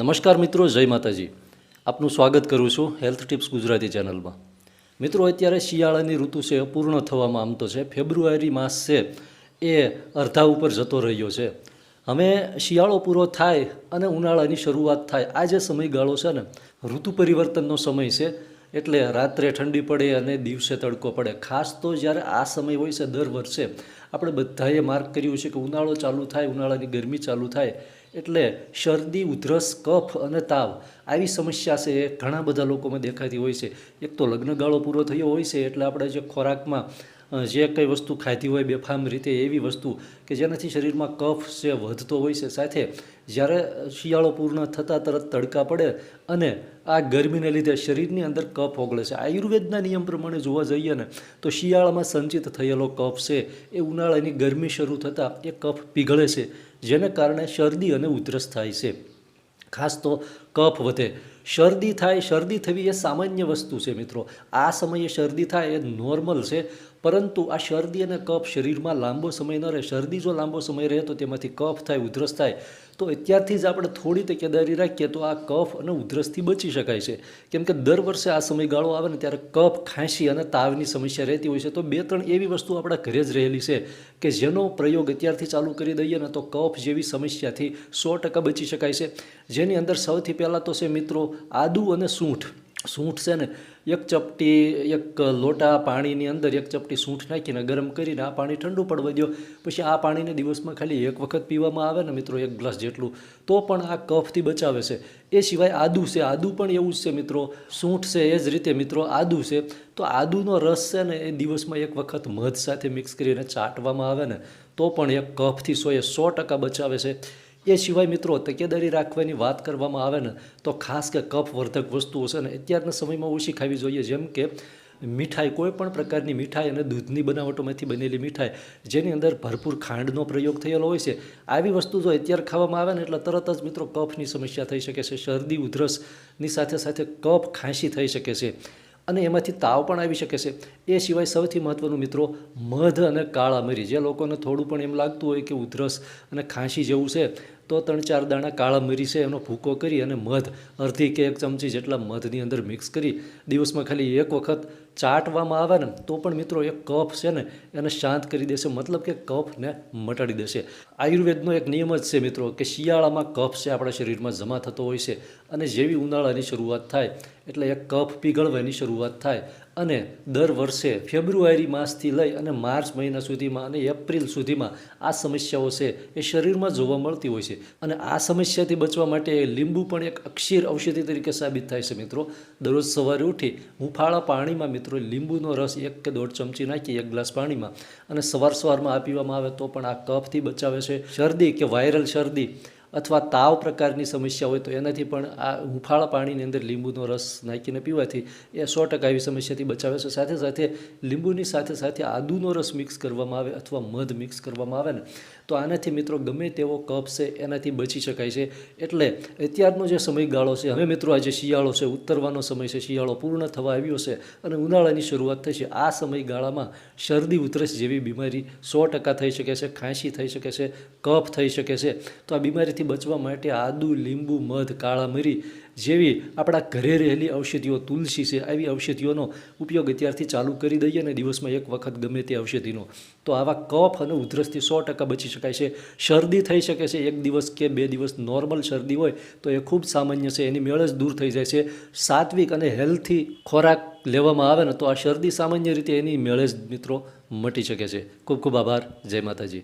નમસ્કાર મિત્રો, જય માતાજી. આપનું સ્વાગત કરું છું હેલ્થ ટિપ્સ ગુજરાતી ચેનલમાં. મિત્રો, અત્યારે શિયાળાની ઋતુ છે, પૂર્ણ થવામાં આમ તો છે. ફેબ્રુઆરી માસ છે, એ અડધા ઉપર જતો રહ્યો છે. હવે શિયાળો પૂરો થાય અને ઉનાળાની શરૂઆત થાય. આ જે સમયગાળો છે ને, ઋતુ પરિવર્તનનો સમય છે, એટલે રાત્રે ઠંડી પડે અને દિવસે તડકો પડે. ખાસ તો જ્યારે આ સમય હોય છે, દર વર્ષે, આપણે બધાએ માર્ક કર્યું છે કે ઉનાળો ચાલુ થાય, ઉનાળાની ગરમી ચાલુ થાય. એટલે શરદી, ઉધરસ, કફ અને તાવ આવી સમસ્યા છે. એ ઘણા બધા લોકોમાં દેખાતી હોય છે. એક તો લગ્નગાળો પૂરો થયો હોય છે એટલે આપણે જે ખોરાકમાં જે કંઈ વસ્તુ ખાધી હોય બેફામ રીતે એવી વસ્તુ કે જેનાથી શરીરમાં કફ છે, વધતો હોય છે. સાથે જ્યારે શિયાળો પૂર્ણ થતાં તરત તડકા પડે અને આ ગરમીને લીધે શરીરની અંદર કફ ઓગળે છે. આયુર્વેદના નિયમ પ્રમાણે જોવા જઈએ ને, તો શિયાળામાં સંચિત થયેલો કફ છે, એ ઉનાળાની ગરમી શરૂ થતાં એ કફ પીગળે છે, જેને કારણે શરદી અને ઉધરસ થાય છે. ખાસ તો કફ વધે. શરદી થાય, શરદી થવી એ સામાન્ય વસ્તુ છે મિત્રો. આ સમયે શરદી થાય એ નોર્મલ છે, પરંતુ આ શરદી અને કફ શરીરમાં લાંબો સમય ન રહે. શરદી જો લાંબો સમય રહે તો તેમાંથી કફ થાય, ઉધરસ થાય. તો અત્યારથી જ આપણે થોડી તકેદારી રાખીએ તો આ કફ અને ઉધરસથી બચી શકાય છે. કેમ કે દર વર્ષે આ સમયગાળો આવે ને ત્યારે કફ ખાંસી અને તાવની સમસ્યા રહેતી હોય છે. તો બે ત્રણ એવી વસ્તુ આપણા ઘરે જ રહેલી છે કે જેનો પ્રયોગ અત્યારથી ચાલુ કરી દઈએ ને તો કફ જેવી સમસ્યાથી સો ટકા બચી શકાય છે. જેની અંદર સૌથી પહેલાં તો છે મિત્રો આદુ અને સૂંઠ. સૂંઠ છે ને, એક ચપટી, એક લોટા પાણીની અંદર એક ચપટી સૂંઠ નાખીને ગરમ કરીને આ પાણી ઠંડુ પડવા દો પછી આ પાણીને દિવસમાં ખાલી એક વખત પીવામાં આવે ને મિત્રો, એક ગ્લાસ જેટલું, તો પણ આ કફથી બચાવે છે. એ સિવાય આદુ છે, આદુ પણ એવું જ છે મિત્રો. સૂંઠ છે, એ જ રીતે મિત્રો, આદુ છે. તો આદુનો રસ છે ને, એ દિવસમાં એક વખત મધ સાથે મિક્સ કરીને ચાટવામાં આવે ને, તો પણ એક કફથી સો એ સો ટકા બચાવે છે. એ સિવાય મિત્રો તકેદારી રાખવાની વાત કરવામાં આવે ને, તો ખાસ કે કફવર્ધક વસ્તુઓ છે ને, અત્યારના સમયમાં ઓછી ખાવી જોઈએ. જેમ કે મીઠાઈ, કોઈ પણ પ્રકારની મીઠાઈ અને દૂધની બનાવટોમાંથી બનેલી મીઠાઈ, જેની અંદર ભરપૂર ખાંડનો પ્રયોગ થયેલો હોય છે. આવી વસ્તુ જો અત્યારે ખાવામાં આવે ને, એટલે તરત જ મિત્રો કફની સમસ્યા થઈ શકે છે, શરદી, ઉધરસની સાથે સાથે કફ ખાંસી થઈ શકે છે અને એમાંથી તાવ પણ આવી શકે છે. એ સિવાય સૌથી મહત્ત્વનું મિત્રો મધ અને કાળા મરી, જે લોકોને થોડું પણ એમ લાગતું હોય કે ઉધરસ અને ખાંસી જેવું છે તો ત્રણ ચાર દાણા કાળા મરી છે એનો ભૂકો કરી અને મધ, અડધી કે એક ચમચી જેટલા મધની અંદર મિક્સ કરી દિવસમાં ખાલી એક વખત ચાટવામાં આવે ને, તો પણ મિત્રો એ કફ છે ને, એને શાંત કરી દેશે. મતલબ કે કફને મટાડી દેશે. આયુર્વેદનો એક નિયમ જ છે મિત્રો, કે શિયાળામાં કફ છે આપણા શરીરમાં જમા થતો હોય છે. અને જેવી ઉનાળાની શરૂઆત થાય, એટલે એક કફ પીગળવાની શરૂઆત થાય. અને દર વર્ષે ફેબ્રુઆરી માસથી લઈ અને માર્ચ મહિના સુધીમાં અને એપ્રિલ સુધીમાં આ સમસ્યાઓ છે એ શરીરમાં જોવા મળતી હોય છે. અને આ સમસ્યાથી બચવા માટે લીંબુ પણ એક અક્ષીર ઔષધિ તરીકે સાબિત થાય છે મિત્રો. દરરોજ સવારે ઉઠી હુંફાળા પાણીમાં મિત્રો, લીંબુનો રસ એક કે દોઢ ચમચી નાખી, એક ગ્લાસ પાણીમાં અને સવાર સવારમાં આ પીવામાં આવે તો પણ આ કફથી બચાવે છે. શરદી કે વાયરલ શરદી અથવા તાવ પ્રકારની સમસ્યા હોય તો એનાથી પણ આ હુંફાળા પાણીની અંદર લીંબુનો રસ નાખીને પીવાથી એ સો ટકા એવી સમસ્યાથી બચાવે છે. સાથે સાથે લીંબુની સાથે સાથે આદુનો રસ મિક્સ કરવામાં આવે અથવા મધ મિક્સ કરવામાં આવે ને, તો આનાથી મિત્રો ગમે તેવો કફ છે એનાથી બચી શકાય છે. એટલે અત્યારનો જે સમયગાળો છે, હવે મિત્રો આજે શિયાળો છે ઉત્તરવાનો સમય છે, શિયાળો પૂર્ણ થવા આવ્યો છે અને ઉનાળાની શરૂઆત થઈ છે. આ સમયગાળામાં શરદી, ઉધરસ જેવી બીમારી સો ટકા થઈ શકે છે, ખાંસી થઈ શકે છે, કફ થઈ શકે છે. તો આ બીમારીથી બચવા માટે આદુ, લીંબુ, મધ, કાળા મરી જેવી આપણા ઘરે રહેલી ઔષધિઓ, તુલસી છે, આવી ઔષધિઓનો ઉપયોગ અત્યારથી ચાલુ કરી દઈએ ને દિવસમાં એક વખત ગમે તે ઔષધિનો. તો આવા કફ અને ઉધરસથી સો ટકા બચી શકાય છે. શરદી થઈ શકે છે એક દિવસ કે બે દિવસ નોર્મલ શરદી હોય તો એ ખૂબ સામાન્ય છે, એની મેળ જ દૂર થઈ જાય છે. સાત્વિક અને હેલ્થી ખોરાક લેવામાં આવે ને તો આ શરદી સામાન્ય રીતે એની મેળે જ મિત્રો મટી શકે છે. ખૂબ ખૂબ આભાર. જય માતાજી.